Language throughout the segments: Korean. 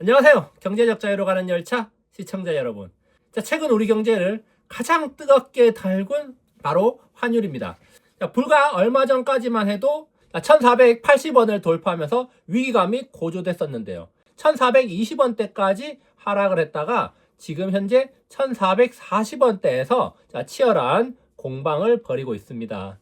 안녕하세요. 경제적 자유로 가는 열차 시청자 여러분. 자, 최근 우리 경제를 가장 뜨겁게 달군 바로 환율입니다. 자, 불과 얼마 전까지만 해도 1480원을 돌파하면서 위기감이 고조됐었는데요. 1420원대까지 하락을 했다가 지금 현재 1440원대에서 치열한 공방을 벌이고 있습니다.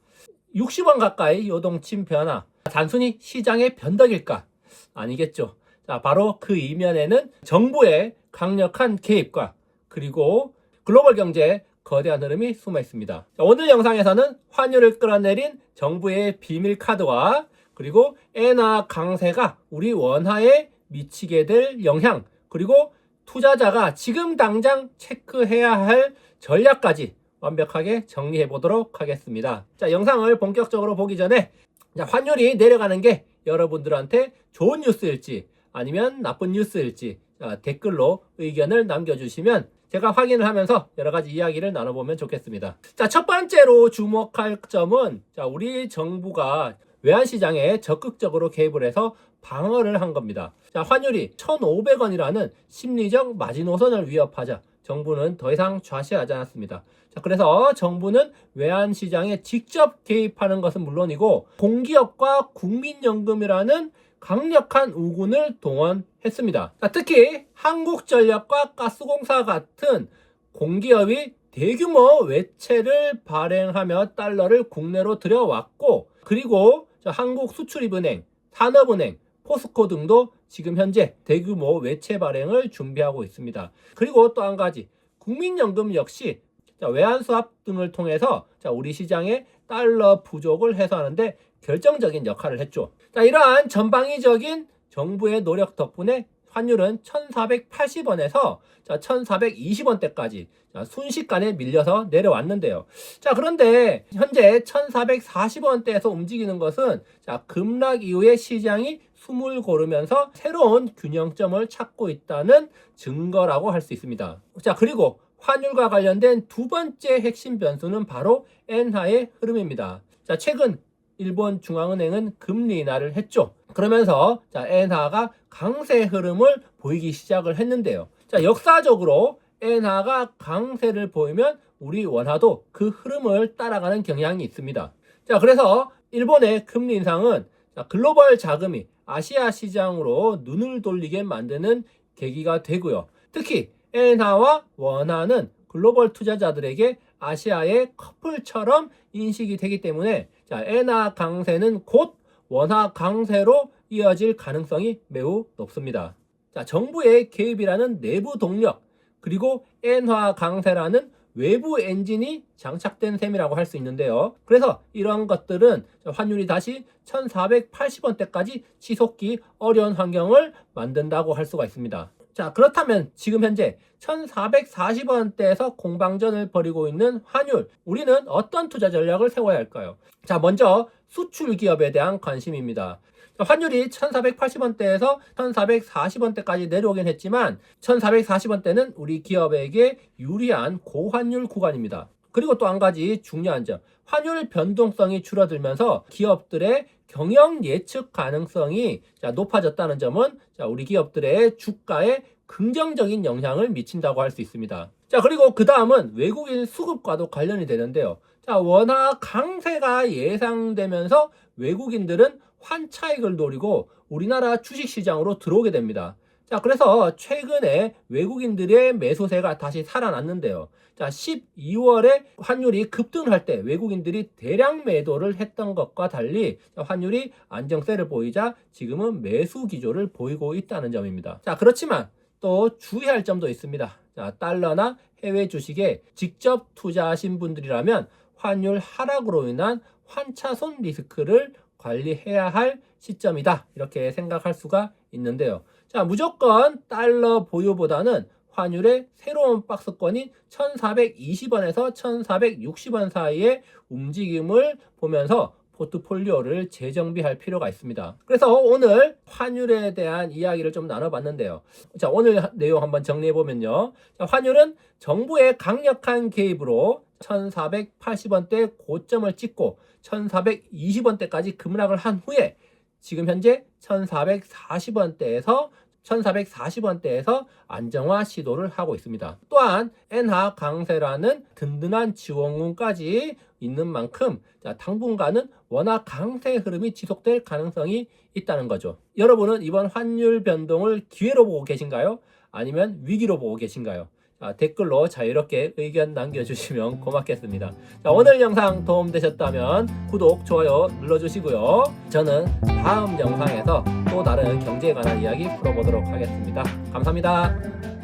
60원 가까이 요동침 변화. 단순히 시장의 변덕일까? 아니겠죠. 자, 바로 그 이면에는 정부의 강력한 개입과 그리고 글로벌 경제의 거대한 흐름이 숨어 있습니다. 자, 오늘 영상에서는 환율을 끌어내린 정부의 비밀 카드와 그리고 엔화 강세가 우리 원화에 미치게 될 영향 그리고 투자자가 지금 당장 체크해야 할 전략까지 완벽하게 정리해 보도록 하겠습니다. 자, 영상을 본격적으로 보기 전에 자, 환율이 내려가는 게 여러분들한테 좋은 뉴스일지 아니면 나쁜 뉴스일지 자, 댓글로 의견을 남겨주시면 제가 확인을 하면서 여러 가지 이야기를 나눠보면 좋겠습니다. 자, 첫 번째로 주목할 점은 자, 우리 정부가 외환시장에 적극적으로 개입을 해서 방어를 한 겁니다. 자, 환율이 1,500원이라는 심리적 마지노선을 위협하자 정부는 더 이상 좌시하지 않았습니다. 자, 그래서 정부는 외환시장에 직접 개입하는 것은 물론이고 공기업과 국민연금이라는 강력한 우군을 동원했습니다. 자, 특히 한국전력과 가스공사 같은 공기업이 대규모 외채를 발행하며 달러를 국내로 들여왔고 그리고 한국 수출입은행, 산업은행, 포스코 등도 지금 현재 대규모 외채 발행을 준비하고 있습니다. 그리고 또 한 가지 국민연금 역시 외환 수합 등을 통해서 우리 시장의 달러 부족을 해소하는데 결정적인 역할을 했죠. 자, 이러한 전방위적인 정부의 노력 덕분에 환율은 1480원에서 1420원대까지 순식간에 밀려서 내려왔는데요. 자, 그런데 현재 1440원대에서 움직이는 것은 자, 급락 이후에 시장이 숨을 고르면서 새로운 균형점을 찾고 있다는 증거라고 할 수 있습니다. 자, 그리고 환율과 관련된 두 번째 핵심 변수는 바로 엔화의 흐름입니다. 자, 최근 일본 중앙은행은 금리 인하를 했죠. 그러면서 자, 엔화가 강세 흐름을 보이기 시작을 했는데요. 자, 역사적으로 엔화가 강세를 보이면 우리 원화도 그 흐름을 따라가는 경향이 있습니다. 자, 그래서 일본의 금리 인상은 자, 글로벌 자금이 아시아 시장으로 눈을 돌리게 만드는 계기가 되고요. 특히 엔화와 원화는 글로벌 투자자들에게 아시아의 커플처럼 인식이 되기 때문에 자, 엔화 강세는 곧 원화 강세로 이어질 가능성이 매우 높습니다. 자, 정부의 개입이라는 내부 동력 그리고 엔화 강세라는 외부 엔진이 장착된 셈이라고 할 수 있는데요. 그래서 이런 것들은 환율이 다시 1480원대까지 치솟기 어려운 환경을 만든다고 할 수가 있습니다. 자, 그렇다면 지금 현재 1440원대에서 공방전을 벌이고 있는 환율, 우리는 어떤 투자 전략을 세워야 할까요? 자, 먼저 수출 기업에 대한 관심입니다. 환율이 1480원대에서 1440원대까지 내려오긴 했지만 1440원대는 우리 기업에게 유리한 고환율 구간입니다. 그리고 또 한 가지 중요한 점, 환율 변동성이 줄어들면서 기업들의 경영 예측 가능성이 높아졌다는 점은 우리 기업들의 주가에 긍정적인 영향을 미친다고 할 수 있습니다. 자, 그리고 그 다음은 외국인 수급과도 관련이 되는데요. 자, 원화 강세가 예상되면서 외국인들은 환차익을 노리고 우리나라 주식시장으로 들어오게 됩니다. 자, 그래서 최근에 외국인들의 매수세가 다시 살아났는데요. 자, 12월에 환율이 급등을 할때 외국인들이 대량 매도를 했던 것과 달리 환율이 안정세를 보이자 지금은 매수 기조를 보이고 있다는 점입니다. 자, 그렇지만 또 주의할 점도 있습니다. 자, 달러나 해외 주식에 직접 투자하신 분들이라면 환율 하락으로 인한 환차손 리스크를 관리해야 할 시점이다. 이렇게 생각할 수가 있는데요. 자, 무조건 달러 보유보다는 환율의 새로운 박스권인 1420원에서 1460원 사이의 움직임을 보면서 포트폴리오를 재정비할 필요가 있습니다. 그래서 오늘 환율에 대한 이야기를 좀 나눠봤는데요. 자, 오늘 내용 한번 정리해보면요. 자, 환율은 정부의 강력한 개입으로 1480원대 고점을 찍고 1420원대까지 급락을 한 후에 지금 현재 1440원대에서 1440원대에서 안정화 시도를 하고 있습니다. 또한 엔화 강세라는 든든한 지원군까지 있는 만큼 자, 당분간은 워낙 강세 흐름이 지속될 가능성이 있다는 거죠. 여러분은 이번 환율 변동을 기회로 보고 계신가요? 아니면 위기로 보고 계신가요? 자, 댓글로 자유롭게 의견 남겨주시면 고맙겠습니다. 자, 오늘 영상 도움되셨다면 구독, 좋아요 눌러주시고요. 저는 다음 영상에서 또 다른 경제에 관한 이야기 풀어보도록 하겠습니다. 감사합니다.